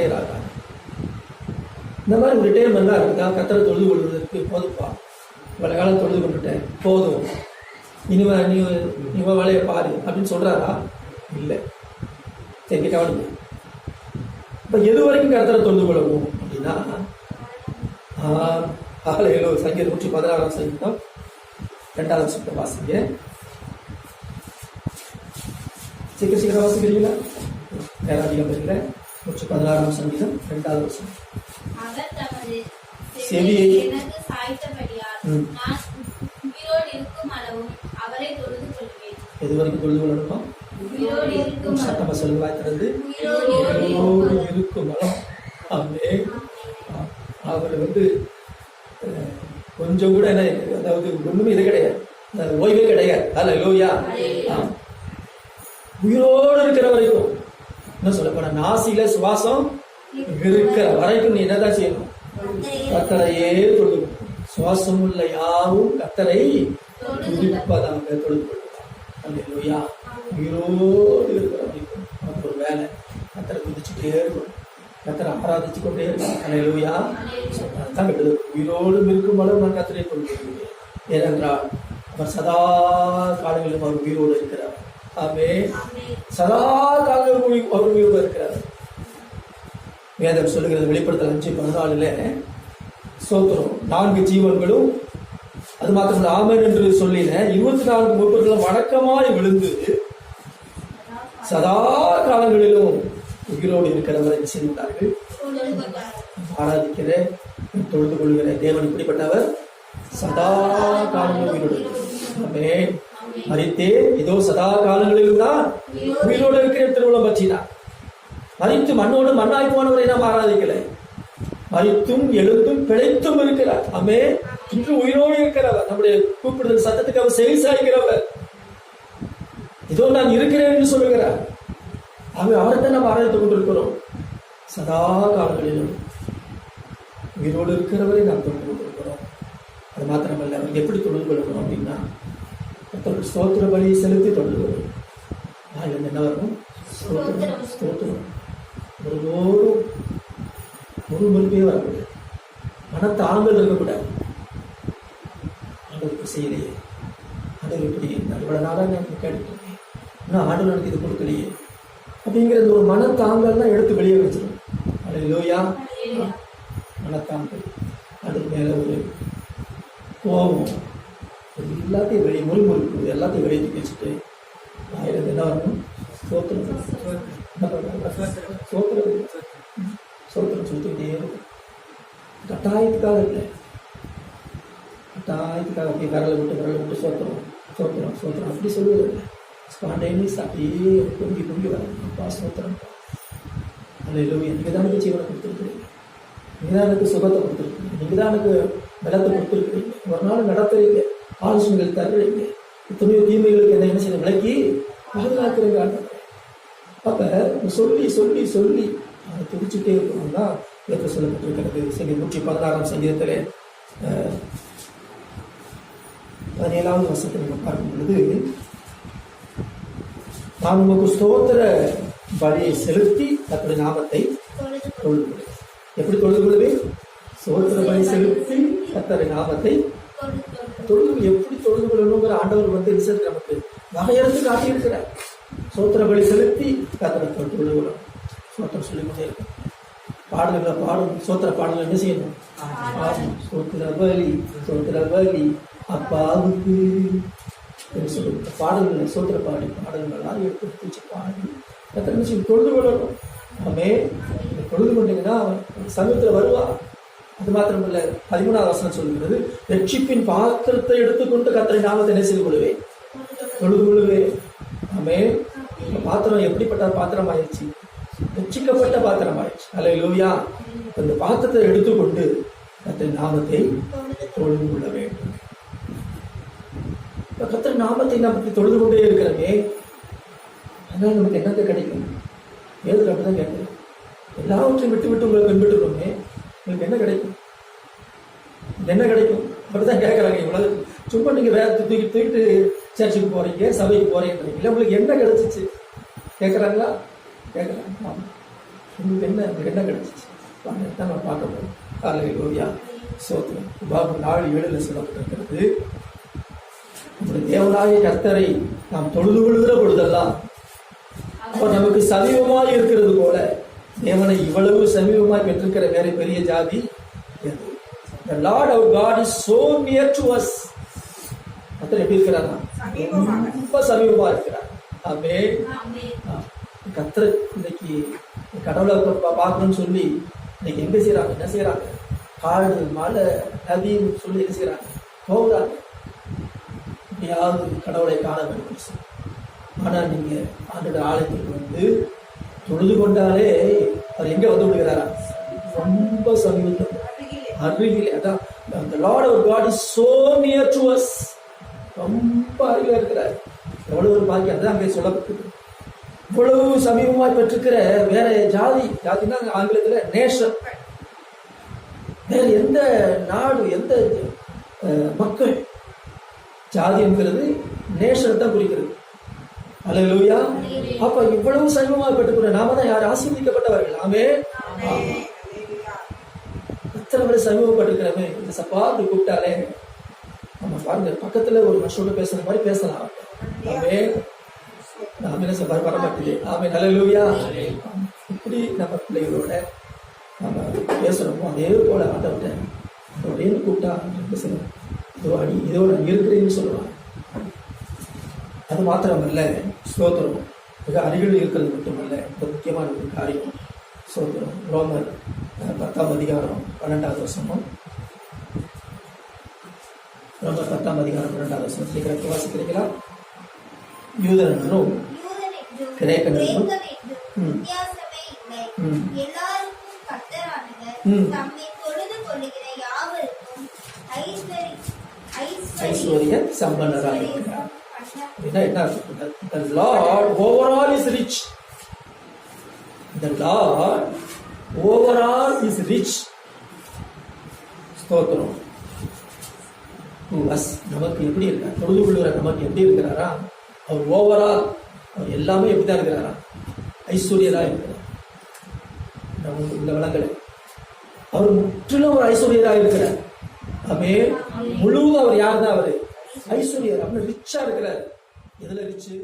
Retire ஆகிறார் இந்த மாதிரி ஒரு ரிட்டையர்மெண்ட்லாம் இருக்குதா கத்தரை தொழுது கொள்வதற்கு போதுப்பா. இவ்வளோ காலம் தொழுது கொண்டுட்டேன். போதும். இனிமே நீ இவன் வேலையை பாரு. அப்படின்னு சொல்றாரா? இல்லை. சரி கவனிங்க. இப்போ எது வரைக்கும் கருத்தரை தொழுது கொள்ளவும்? அப்படின்னா ஆலையிலோ சங்கீதம் நூற்றி பதினாறாம் சங்கீதம் ரெண்டாவது சுத்த வாசிங்க. சீக்கிரம் சீக்கிரம் வாசிக்கிறீங்களா? நேரம் அதிகம் இல்லை நூற்றி பதினாறாம் சங்கீதம் ரெண்டாவது வருஷம் அவர் தமது செவியை எனக்கு சாய்த்தபடியால். நான் உயிரோடு இருக்கும் அளவும் அவரை தொழுது கொள்வேன் எது வரைக்கும் தொழுது கொள்ளணுமா உயிரோடு இருக்கும் சத்தமா சொல்லுவாய் திறந்து உயிரோடு உயிரோடு இருக்கும் மலம் ஆமே அவர் வந்து கொஞ்சம் கூட என்ன அதாவது ஒண்ணுமே இது கிடையாது ஓய்வே கிடையாது அல்ல லோயா உயிரோடு இருக்கிற வரைக்கும் என்ன சொல்ல போன நாசியில சுவாசம் இருக்கிற வரைக்கும் நீ என்னதான் செய்யணும்? கத்தரையே தொழுது. சுவாசம் உள்ள யாரும் கத்தரை துடிப்பதாக தொழுது கொள்வதா உயிரோடு இருக்கிற நமக்கு ஒரு வேலை. கத்தரை குதிச்சுட்டே இருக்கணும் கத்தரை ஆராதிச்சு கொண்டே இருக்கணும் அல்லேலூயா. அதுதான் கட்டுது உயிரோடு இருக்கும் அளவு நான் கத்தரை கொள்கிறேன் ஏனென்றால் அவர் சதா காலங்களிலும் அவர் உயிரோடு இருக்கிறார். ஆமே சதா காலம் உயிர்- அவர் உயிரோடு இருக்கிறார். வேதம் சொல்லுகிறது வெளிப்படுத்தல் அஞ்சு பதினாலுல சோத்திரம் நான்கு ஜீவன்களும் அது மாத்திரம் ஆமன் என்று சொல்லின இருபத்தி நான்கு முப்பர்களும் வணக்கமாய் விழுந்து சதா காலங்களிலும் உயிரோடு இருக்கிறவரை செய்தார்கள் தொழுது ஆராதிக்கிற தொழுது கொள்கிற தேவன் இப்படிப்பட்டவர் சதா காலங்களில் உயிரோடு மறித்தே இதோ சதா காலங்களில் உயிரோடு இருக்கிற திருவிழம் பற்றினார் மறித்து மண்ணோடு மண்ணாய் போனவரை நாம் ஆராதிக்கலை. மறித்தும் எழுந்தும் பிழைத்தும் இருக்கிறார். அமே இன்று உயிரோடு இருக்கிறவர். நம்முடைய கூப்பிடுதல் சத்தத்துக்கு அவர் செவி சாய்க்கிறவர். இதோ நான் இருக்கிறேன் என்று சொல்லுகிறார். அவர் அவரைத்தான் நாம் ஆராய்த்துக் கொண்டிருக்கிறோம். சதா காலங்களிலும் உயிரோடு இருக்கிறவரை நாம் தொழுது கொண்டிருக்கிறோம். அது மாத்திரமல்ல அவர் எப்படி தொழுது கொள்கிறோம் அப்படின்னா ஒருத்தருக்கு ஸ்தோத்திர பலி செலுத்தி தொழுது கொள்கிறோம் அதில் என்ன வரும் ஸ்தோத்திரம் ஸ்தோத்திரம். ஒருபோதும் ஒரு மறுப்பே வரக்கூடாது மனத்தாங்கள் இருக்கக்கூடாது ஆண்டவருக்கு செய்யலையே ஆண்டவர் இப்படி இவ்வளவு நாளாக நான் கேட்டுருக்கேன் இன்னும் ஆண்டவர் எனக்கு இது கொடுக்கலையே. அப்படிங்கிற இந்த ஒரு மனத்தாங்கல்லாம் எடுத்து வெளியே வச்சிடும் அது லோயா மனத்தாங்கள் அது மேலே ஒரு கோபம். எல்லாத்தையும் வெளியே முறிமுறிப்பு. எல்லாத்தையும் வெளியே வச்சுட்டு ஆயிரம் எல்லாருக்கும் சோத்திரம் சோத்திரம் சோத்திரம் சொல்லிக்கிட்டே இருக்கும் கட்டாயத்துக்காக இல்லை கட்டாயத்துக்காக அப்படியே விரலை விட்டு விரலை விட்டு சோத்திரம் சோத்திரம் சோத்திரம் அப்படி சொல்லுவது இல்லை ஸ்பாண்டேனியஸ் அப்படியே பொங்கி பொங்கி வரும் அப்பா சோத்திரம் அதில் இல்லை நீங்கள் தான் எனக்கு ஜீவனை கொடுத்துருக்குறீங்க நீங்கள் தான் எனக்கு சுகத்தை கொடுத்துருக்கீங்க நீங்கள் தான் எனக்கு பலத்தை கொடுத்துருக்குறீங்க ஒரு நாள் நடத்துறீங்க ஆலோசனைகள் தர்றீங்க எத்தனையோ தீமைகளுக்கு என்ன என்ன செய்ய விளக்கி பாதுகாக்கிறீங்க அப்போ அப்ப சொல்லி சொல்லி சொல்லி அதை துடிச்சுட்டே இருக்கணும் தான் ஏற்ற சொல்லப்பட்டிருக்கிறது. சரி நூற்றி பதினாறாம் சங்கீதத்திலே பதினேழாவது வருஷத்தை நம்ம பார்க்கும் பொழுது நான் உங்களுக்கு ஸ்தோத்திர பலியை செலுத்தி தன்னுடைய நாமத்தை தொழுது கொள்வேன். எப்படி தொழுது கொள்வேன்? ஸ்தோத்திர பலி செலுத்தி கத்தரை நாமத்தை தொழுது எப்படி தொழுது கொள்ளணுங்கிற ஆண்டவர் வந்து ரிசல்ட் நமக்கு வகையறுத்து காட்டியிருக்கிறார். சோத்திர பலி செலுத்தி கத்தனை தொழுது கொள்ளணும். சோத்திரம் சொல்லிக் கொண்டே இருக்கும். பாடல்களை பாடும் சோத்திர பாடல்கள் என்ன செய்யணும்? சோத்திர பலி சோத்திர பலி அப்பாவுக்கு. என்று சொல்லுங்க பாடல்களை சோத்திர பாடி பாடல்கள்லாம் எடுத்து பிடிச்சி பாடி கத்தரை என்ன தொழுது கொள்ளணும். ஆமே தொழுது கொண்டீங்கன்னா சமயத்தில் வருவா அது மாத்திரமல்ல பதிமூணாவது வசனம் சொல்லுகிறது ரட்சிப்பின் பாத்திரத்தை எடுத்துக்கொண்டு கத்தரை நாமத்தை என்ன செய்து கொள்வேன் தொழுது கொள்வேன் ஆமே இந்த பாத்திரம் எப்படிப்பட்ட பாத்திரம் ஆயிடுச்சு ரட்சிக்கப்பட்ட பாத்திரம் ஆயிடுச்சு அல்ல லோவியா அந்த பாத்திரத்தை எடுத்துக்கொண்டு கத்தரை நாமத்தை தொழுது கொள்ள வேண்டும். இப்ப நாமத்தை நமக்கு தொழுது கொண்டே இருக்கிறமே அதனால நமக்கு என்னத்தை கிடைக்கும்? ஏதுல கட்டுதான் கேட்கணும் எல்லாவற்றையும் விட்டு விட்டு உங்களை பின்பற்றுறோமே உங்களுக்கு என்ன கிடைக்கும்? என்ன கிடைக்கும்? அப்படிதான் கேட்குறாங்க இவ்வளவு சும்மா நீங்க வேற தூக்கி தூக்கிட்டு சர்ச்சுக்கு போறீங்க சபைக்கு போறீங்க உங்களுக்கு என்ன கிடைச்சிச்சு? கேட்குறாங்களா கேட்குறாங்க உங்களுக்கு என்ன என்ன கிடைச்சிச்சு? வாங்க தான் நான் பார்க்க போகிறோம் காலையில் லோவியா சோத்திரம். பாபு நாள் ஏழுல சொல்லப்பட்டிருக்கிறது. நம்முடைய தேவனாய கர்த்தரை நாம் தொழுது கொள்கிற பொழுதெல்லாம் அப்போ நமக்கு சமீபமாக இருக்கிறது போல தேவனை இவ்வளவு சமீபமாய் பெற்றிருக்கிற வேற பெரிய ஜாதி The Lord our God is so near to us. கர்த்தர் எப்படி இருக்கிறாரா. ரொம்ப சமீபமா இருக்கிறார் ஆமே ஆமென். கர்த்தர் இன்னைக்கு கடவுளை பார்க்கணும்னு சொல்லி இன்னைக்கு எங்க செய்றாங்க என்ன செய்றாங்க காடு மலை நதின்னு சொல்லி என்ன செய்றாங்க போகிறாங்க எப்படியாவது கடவுளை காண வேண்டும் சொல்லி. ஆனா நீங்க ஆண்டோட ஆலயத்துக்கு வந்து தொழுது கொண்டாலே அவர் எங்க வந்து விடுகிறாரா ரொம்ப சமீபத்தில். அருகில் அதான். அந்த lord our god is so near to us ரொம்ப அருகில இருக்கிறார். எவ்வளவு ஒரு பாக்கியம். அதான் அங்கே சொல்லப்பட்டது இவ்வளவு சமீபமாய் பெற்றிருக்கிற வேற ஜாதி ஜாதினா ஆங்கிலத்துல நேஷன் வேற எந்த நாடு எந்த மக்கள் ஜாதி என்கிறது நேஷன் தான் குறிக்கிறது. அல்லேலூயா அப்ப இவ்வளவு சமீபமாய் பெற்றுக்கொண்ட நாம தான் யார் ஆசீர்வதிக்கப்பட்டவர்கள்? ஆமே. இத்தனை பேர் சமீபப்பட்டிருக்கிறமே இந்த சப்பா கூப்பிட்டாலே நம்ம பாருங்க பக்கத்துல ஒரு மனுஷனோட பேசுற மாதிரி பேசலாம். ஆமே. நாம என்ன சொல்ல வர ஆமே நல்ல இப்படி நம்ம பிள்ளைகளோட நம்ம பேசுறோமோ அதே போல ஆண்டவர்கிட்ட அப்படின்னு கூப்பிட்டா பேசணும் இதோ அடி இதோட இருக்கிறேன்னு சொல்லுவாங்க. அது மாத்திரமல்ல ஸ்தோத்திரம். மிக அருகில் இருக்கிறது மட்டுமல்ல மிக முக்கியமான ஒரு காரியம். ஸ்தோத்திரம். ரோமர் பத்தாம் அதிகாரம் பன்னெண்டாவது வருஷமும் ரோமர் பத்தாம் அதிகாரம் பன்னெண்டாவது வருஷம் சீக்கிரம் வாசிக்கிறீங்களா கிரேக்கனென்றும் கிரேக்கனென்றும் ம். ம். ஐஸ்வர்ய ஐஸ்வர்ய இருக்கிறார் சம்பன்னர். The Lord overall is rich. The Lord overall is rich. ஸ்தோத்திரம். To நமக்கு எப்படி இருக்கார் தொழுது கொள்ளுகிற நமக்கு எப்படி இருக்கிறாரா? அவர் ஓவரால் அவர் எல்லாமே எப்படி தான் இருக்கிறாரா? ஐஸ்வர்யரா இருக்கிறார். நம்ம இந்த வளங்களை அவர் முற்றிலும் ஒரு ஐஸ்வர்யராக இருக்கிறார். அமே முழுவதும் அவர் யார் தான் அவர்? ஐஸ்வர்யர். அப்படின்னு ரிச்சா இருக்கிறார். எதுல ரிச்சு